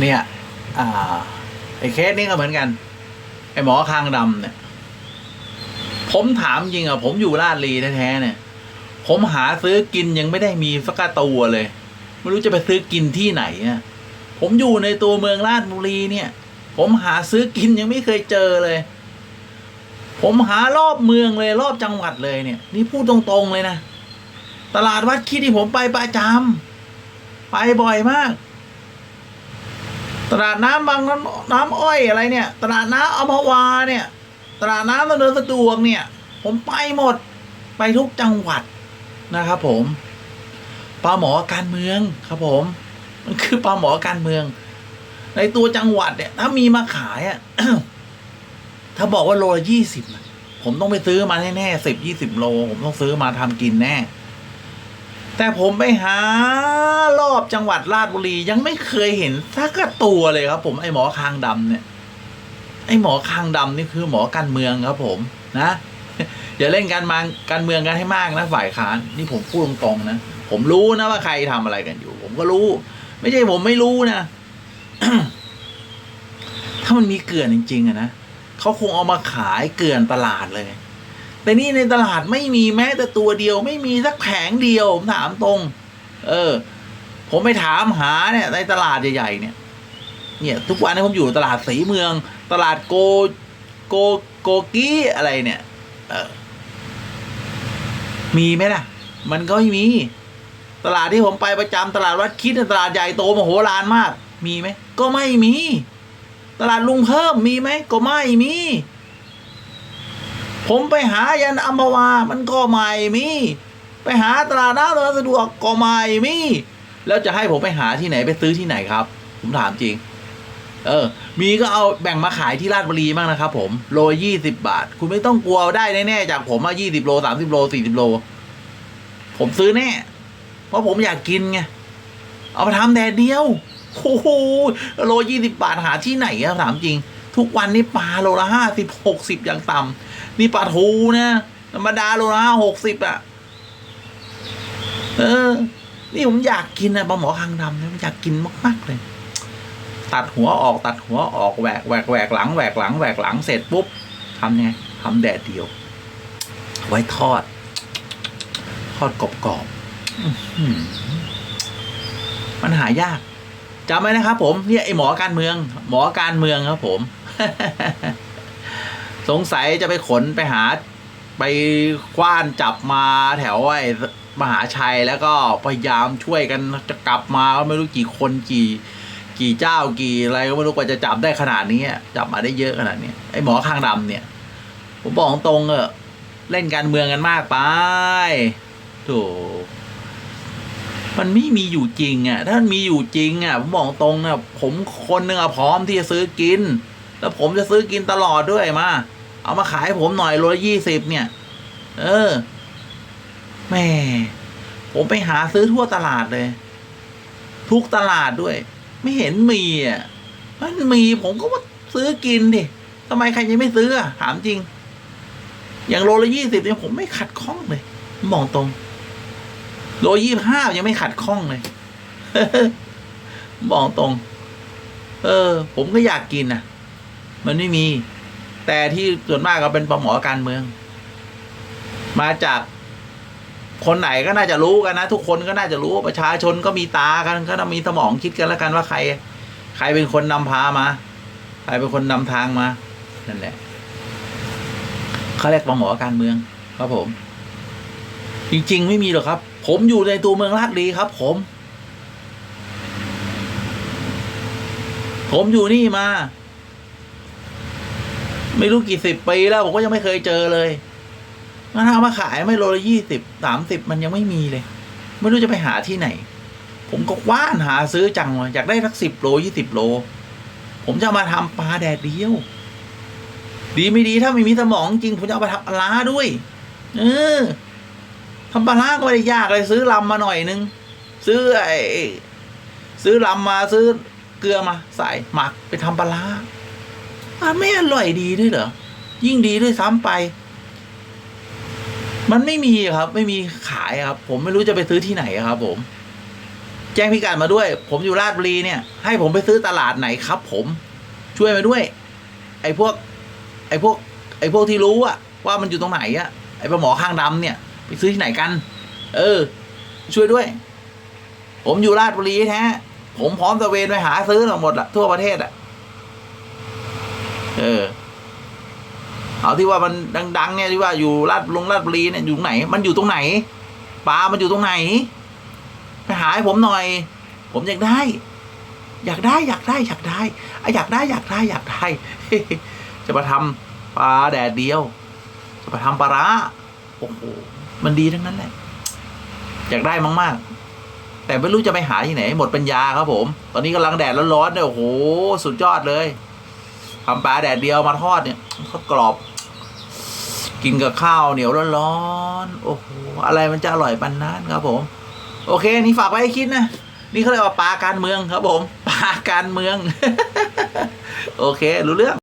เนี่ยอ่าไอ้เคสนี้ก็เหมือนกัน ไอ้หมอคางดำเนี่ย ผมถามจริงอะผมอยู่ลาดลีแท้ๆเนี่ย ผมหาซื้อกินยังไม่ได้มีสักตัวเลย ไม่รู้จะไปซื้อกินที่ไหนอะผมอยู่ในตัวเมืองราชบุรีเนี่ย ผมหาซื้อกินยังไม่เคยเจอเลย ผมหารอบเมืองเลยรอบจังหวัดเลยเนี่ย นี่พูดตรงๆเลยนะ ตลาดวัดคิดที่ผมไปประจำไปบ่อยมาก ตลาดน้ำบางน้ำอ้อยอะไรเนี่ย ตลาดน้ำอมวาเนี่ย ตลาดน้ำดำเนินสะดวกเนี่ย ผมไปหมดไปทุกจังหวัดนะครับผมปลาหมอการเมืองครับผม มันคือปลาหมอการเมือง ในตัวจังหวัดเนี่ย ถ้ามีมาขายอะถ้าบอกว่าโลละยี่สิบผมต้องไปซื้อมาแน่ๆสิบยี่สิบโล ผมต้องซื้อมาทำกินแน่ แต่ผมไปหารอบจังหวัดราชบุรียังไม่เคยเห็นสักตัวเลยครับ ผมไอหมอคางดำเนี่ย ไอหมอคางดำนี่คือหมอการเมืองครับ ผมนะอย่าเล่นการมาการเมืองกันให้มากนะฝ่ายค้านนี่ผมพูดตรงๆนะผมรู้นะว่าใครทำอะไรกันอยู่ ผมก็รู้ ไม่ใช่ผมไม่รู้นะถ้ามันมีเกลื่อนจริงๆอะนะเขาคงเอามาขายเกลื่อนตลาดเลย แต่นี่ในตลาดไม่มีแม้แต่ตัวเดียว ไม่มีสักแผงเดียวผมถามตรง เออ ผมไปถามหาเนี่ย ในตลาดใหญ่ๆเนี่ยเนี่ย ทุกวันนี้ผมอยู่ตลาดสีเมือง ตลาดโกโกโกกี้อะไรเนี่ย เออ มีไหมล่ะ มันก็ไม่มี ตลาดที่ผมไปประจำตลาดวัดคิดตลาดใหญ่โตมโหฬารมาก มีไหม ก็ไม่มี ตลาดลุงเพิ่มมีไหม ก็ไม่มี ผมไปหายันอัมพวา มันก็ไม่มี ไปหาตลาดน้ำตลาดสะดวกก็ไม่มี แล้วจะให้ผมไปหาที่ไหนไปซื้อที่ไหนครับ ผมถามจริง เออ มีก็เอาแบ่งมาขายที่ราชบุรีบ้างนะครับผม โลยี่สิบบาท คุณไม่ต้องกลัวได้แน่ๆจากผมมายี่สิบโลสามสิบโลสี่สิบโล ผมซื้อแน่ เพราะผมอยากกินไง เอามาทำแดดเดียว โอ้โห โลยี่สิบบาทหาที่ไหนอะถามจริง ทุกวันนี้ปลาโลละห้าสิบหกสิบอย่างต่ำ นี่ปลาทูนะธรรมดาโลละหกสิบอะ เออ นี่ผมอยากกินอะปลาหมอคางดำนี่ยผมอยากกินมาก ๆ เลย ตัดหัวออกตัดหัวออกแหวกแหวกแหวกหลังแหวกหลังแหวกหลังเสร็จปุ๊บทำไงทำแดดเดียว ไว้ทอด ทอดกรอบๆอื้อหือมันหายากจำไว้นะครับผมเนี่ยไอหมอการเมือง หมอการเมืองครับผม สงสัยจะไปขนไปหาไปคว้านจับมาแถวไอ้มหาชัยแล้วก็พยายามช่วยกันจะกลับมาก็ไม่รู้กี่คนกี่ กี่เจ้ากี่อะไรก็ไม่รู้กว่าจะจับได้ขนาดนี้จับมาได้เยอะขนาดนี้ไอ้หมอข้างดำเนี่ย ผมบอกตรงเออเล่นการเมืองกันมากไปโถมันไม่มีอยู่จริงอะ ถ้ามันมีอยู่จริงอะ ผมบอกตรงอะผมคนหนึ่งอะพร้อมที่จะซื้อกิน แล้วผมจะซื้อกินตลอดด้วยมา เอามาขายให้ผมหน่อยโลลยี่สิบเนี่ย เออแม่ผมไปหาซื้อทั่วตลาดเลย ทุกตลาดด้วย ไม่เห็นมีอะมันมีผมก็ว่าซื้อกินดิทำไมใครยังไม่ซื้ออะถามจริง อย่างโลละยี่สิบเนี่ยผมไม่ขัดข้องเลยมองตรง โลยี่ห้ายังไม่ขัดข้องเลยบอกตรง เออ ผมก็อยากกินนะ มันไม่มี แต่ที่ส่วนมากก็เป็นปลาหมอการเมือง มาจากคนไหนก็น่าจะรู้กันนะทุกคนก็น่าจะรู้ประชาชนก็มีตากันก็ต้องมีสมองคิดกันแล้วกันว่าใคร ใครเป็นคนนำพามา ใครเป็นคนนำทางมา นั่นแหละเขาเรียกปลาหมอการเมือง ครับผม จริง ๆ ไม่มีหรอกครับ ผมอยู่ในตัวเมืองลาดลีครับ ผม ผมอยู่นี่มา ไม่รู้กี่สิบปีแล้วผมก็ยังไม่เคยเจอเลยมันเอามาขายไม่โลละยี่สิบสามสิบมันยังไม่มีเลย ไม่รู้จะไปหาที่ไหน ผมก็ว่านหาซื้อจังเลยอยากได้สักสิบโลยี่สิบโล ผมจะมาทำปลาแดดเดียว ดีไม่ดีถ้าไม่มีสมองจริง ผมจะเอาไปทำปลาด้วย เออทำปลาก็ไม่ได้ยากเลยซื้อลำมาหน่อยนึง ซื้อไอ้ซื้อลำมาซื้อเกลือมาใส่หมักไปทำปลา ไม่อร่อยดีด้วยเหรอ ยิ่งดีด้วยซ้ำไป มันไม่มีครับ ไม่มีขายครับ ผมไม่รู้จะไปซื้อที่ไหนครับ ผม แจ้งพิกัดมาด้วย ผมอยู่ราชบุรีเนี่ย ให้ผมไปซื้อตลาดไหนครับ ผมช่วยมาด้วย ไอ้พวก ไอ้พวก ไอ้พวกที่รู้อะว่ามันอยู่ตรงไหนอะไอ้ปลาหมอข้างดำเนี่ย ไปซื้อที่ไหนกัน เออ ช่วยด้วย ผมอยู่ราชบุรีแท้ผมพร้อมตะเวนไปหาซื้อหมดอะทั่วประเทศอะ เออ เอาที่ว่ามันดัง ๆ เนี่ยที่ว่าอยู่ราชลงราชบุรีเนี่ยอยู่ตรงไหน มันอยู่ตรงไหนปลามันอยู่ตรงไหนไปหาให้ผมหน่อย ผมอยากได้ อยากได้อยากได้ อยากได้อยากได้อยากได้อยากได้จะมาทำปลาแดดเดียว จะมาทำปลาร้าโอ้โหมันดีทั้งนั้นแหละอยากได้มากๆแต่ไม่รู้จะไปหาที่ไหน หมดปัญญาครับผม ตอนนี้กำลังแดดร้อนๆเนี่ยโอ้โห สุดยอดเลย ทำปลาแดดเดียวมาทอดเนี่ยทอดกรอบ กินกับข้าวเหนียวร้อนๆโอ้โหอะไรมันจะอร่อยปันนั้นครับผม โอเค นี่ฝากไว้ให้คิดนะนี่เขาเรียกว่าปลาการเมืองครับผม ปลาการเมือง โอเค รู้เรื่อง